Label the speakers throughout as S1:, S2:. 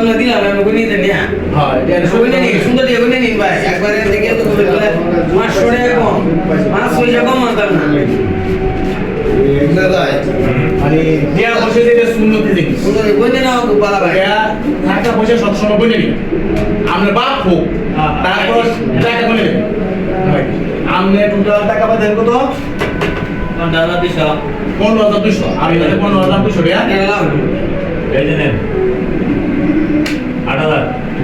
S1: আপনার
S2: দিলাম আমি গুনি দেন না
S1: হয়
S2: গুনি নেই সুন্দর দিয়ে গুনি নিন ভাই। একবারে থেকে তো করে পাঁচশো টাকা কম পাঁচশো টাকা কম আনতাম না
S1: মানে দেখি। বলে বাপ হোক তারপর টাকা বলে নেবে। আপনি টোটাল টাকা পাবেন কত?
S2: দাদা দিছো
S1: পনেরো হাজার দুশো আমি পনেরো হাজার দুশো টাকা
S2: টাকা লাও
S3: এই যে নেন আট হাজার তিন হাজার
S2: গুনি
S1: আপনি বললেন
S3: বলেন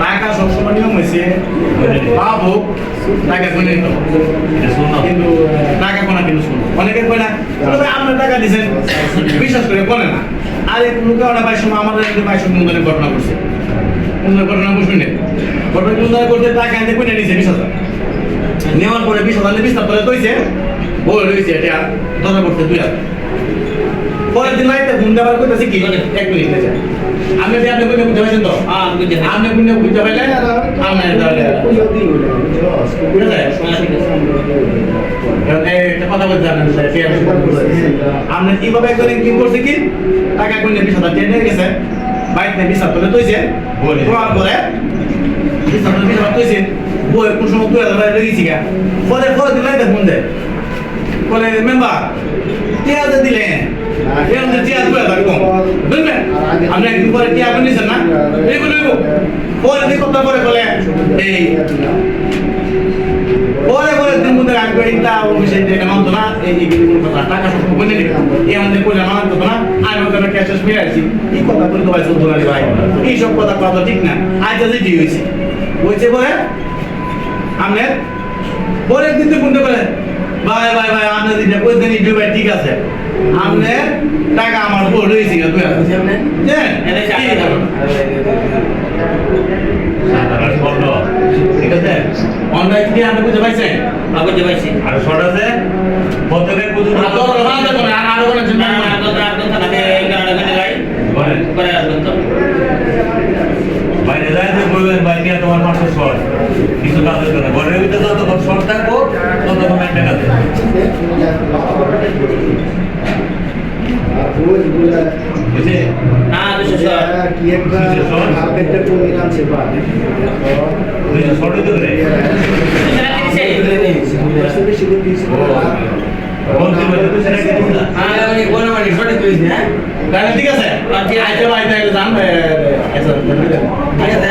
S3: টাকা
S1: সবসময় নিয়ম হয়েছে বাপ হোক টাকা গুনে কিন্তু টাকা কোনা কিন্তু শুনো অনেকে কয় না আপনার টাকা দিয়েছেন বিশ্বাস করে বলে না আর এক লোকে ওরা ভাই সময় আমাদের ভাই সঙ্গে মনে ঘটনা করছে অন্য ঘটনা করছি না ঘটনা কিন্তু করতে টাকা আনতে কোনে নিয়েছে বিশ হাজার নেওয়ার পরে বিশ হাজার বিশ হাজার কইছে বলে রয়েছে এটা ধরা করতে দুই হাজার পরের দিন লাইতে ঘুম দেওয়ার কইতেছে কি? এক মিনিট আছে আপনি যে আপনি কোনে বুঝতে পারছেন তো?
S2: হ্যাঁ
S1: আপনি কোনে বুঝতে পারলে আপনি তাহলে কথা বলতে জানেন আপনি কীভাবে একজন কি করছে কি? টাকা কোনে বিশ হাজার টেনে গেছে। বাইক নিয়ে বিশ হাজার তৈছে
S3: বলে।
S1: তোমার পরে বিশ হাজার বিশ হাজার তৈছে বই কোন সময় দুই হাজার বাইরে গেছি গা। পরে পরে দিলাই দেখুন দে বলে, মেম্বার, টিয়া যে দিলেন এরকম টিয়া হাজার কম বুঝলেন আপনি একদিন পরে টিয়া করে নিয়েছেন না? এইগুলো এইগুলো পরে দিন কথা পরে বলে এই পরে পরে দিন মধ্যে রাখবে এটা অফিসে এটা মানতো না। এই এই কোনো কথা, টাকা সব বলে নিবে এই আমাদের কইলে কথা না। আমি ওখানে ক্যাশ পেয়ে আসছি এই কথা বলে তো ভাই ভাই। এইসব কথা কথা ঠিক না। আজ আজ হয়েছে। হয়েছে বলে, আপনার পরের দিন তো পারে ভাই ভাই ভাই আপনার দিনে ওই দিন ইডু ভাই ঠিক আছে। আপনার টাকা আমার উপর রয়েছে দুই হাজার
S2: আপনি?
S3: বন্ধ ঠিক আছে।
S1: অনলাইন কি আপনি বুঝতে পারছেন
S2: বাবু যে পাইছি।
S3: আর শর্ট আছে?
S1: তো আর ভালো দেখো না, আর আরও চিন্তা
S2: না
S1: নেই।
S2: না তো না? এই কারণে গুনি লাই
S3: বলেন
S2: করে আসবেন তো।
S3: বাইরে যায় যে বলবেন ভাই তোমার পাঁচশো শর্ট কিছু কাজের জন্য ঘরের ভিতরে যতক্ষণ শর্ট থাকব ততক্ষণ এক টাকা দেবে বুঝলি?
S2: না দুশো স্যার।
S3: দুইশো শর্টই তো রে বলতে বলতে তো সেটা কিছু না
S2: হ্যাঁ হ্যাঁ।
S1: তাহলে ঠিক আছে।
S2: আচ্ছা।
S1: আচ্ছা,
S2: ঠিক আছে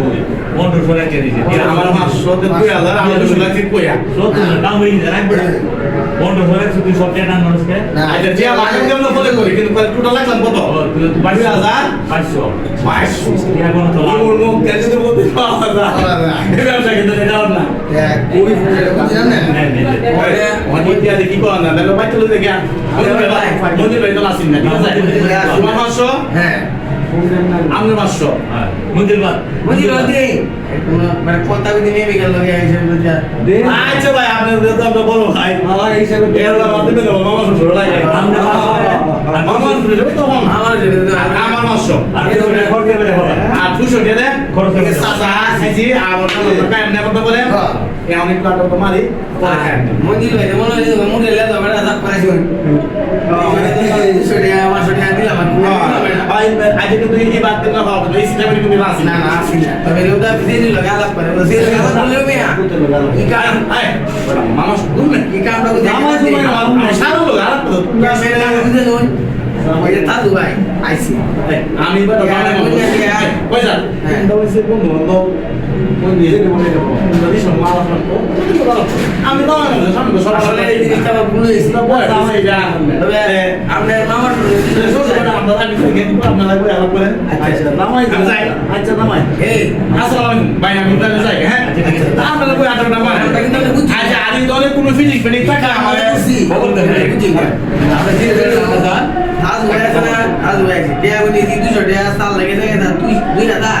S3: টাকা
S1: দিছে।
S3: টিয়া
S1: আমার মাস শোতে দুই হাজার আমার দুশো লাগছে কইয়া
S3: সত্তর না, দাম হয়ে গেছে, রাখবে না। পনেরোশো রাখছি, তুই সব টান মানুষকে?
S1: আচ্ছা যে আমাকে কেমন বলে করি কিন্তু টোটাল লাগলাম কত?
S3: ও, তুই তো
S1: দুই
S3: পাঁচশো।
S1: হাজার?
S3: পাঁচশো।
S1: বাইশশো
S3: টিয়া কোনো তো লাভ?
S1: মুখ কেন যদি বলতে পাওয়া যায় কিন্তু এটা না।
S2: কুড়ি ফুটের বুঝি জানেন
S3: নেই, নেই, নেই।
S1: অনেক দিয়া দেখি কোন না? দেখো বাইতে লই দেখি মন্দির ভাই মন্দির ভাই তো আসিন না ঠিক আছে?
S2: হ্যাঁ
S1: আপনি পাঁচশো
S3: হ্যাঁ মন্দির বাদ
S2: বুঝি রদি মানে কথা বিধি গে হিসেবে বুঝা
S1: আচ্ছা ভাই আপনি তো আপনার বড় ভাই আমার দিবে তো মামা শ্বশুর লাগে
S3: আমরা
S1: শ্বশুর তো
S2: আমার
S1: আমার পাঁচশো
S3: আর
S1: দুশো দিয়ে
S3: খরচ হবে।
S1: খাইছি আর করতে বলে এ আমি একটু আটো মারি পরে খাই।
S2: মন্দির ভাই মনে হয় মুখে লে তো বেটা সাপ করে শুন ছড়িয়া আমার ছড়িয়া দিলাম
S1: ভাই আজ কিন্তু এই বাদ দিন হবে এই সিস্টেমে কিন্তু আসি
S2: না না আসি না। তবে লোকটা বিধি দিল গালা করে বসে গালা বললে মিয়া। কি কাম?
S1: আয় মামা শুনুন না
S2: কি কামটা করে
S1: মামা শুনুন না সারো লোক আর তো
S2: ক্যামেরা লাগে বুঝে নুন ওই যে দাদু ভাই আইসি
S1: আমি বড় কই যা তো
S2: এই
S1: ভাই আমি তাহলে যাই হ্যাঁ আপনারা কোনো ফিজিক্স পেনি টাকা
S2: আমাদের
S1: আমাদের
S2: বুঝছি বুঝছি আমরা দিয়ে দিলাম আজ ভাই আছে আজ ভাই আছে টিয়া বলি দি দুশো টিয়া সাল লাগে না তুই দুই হাজার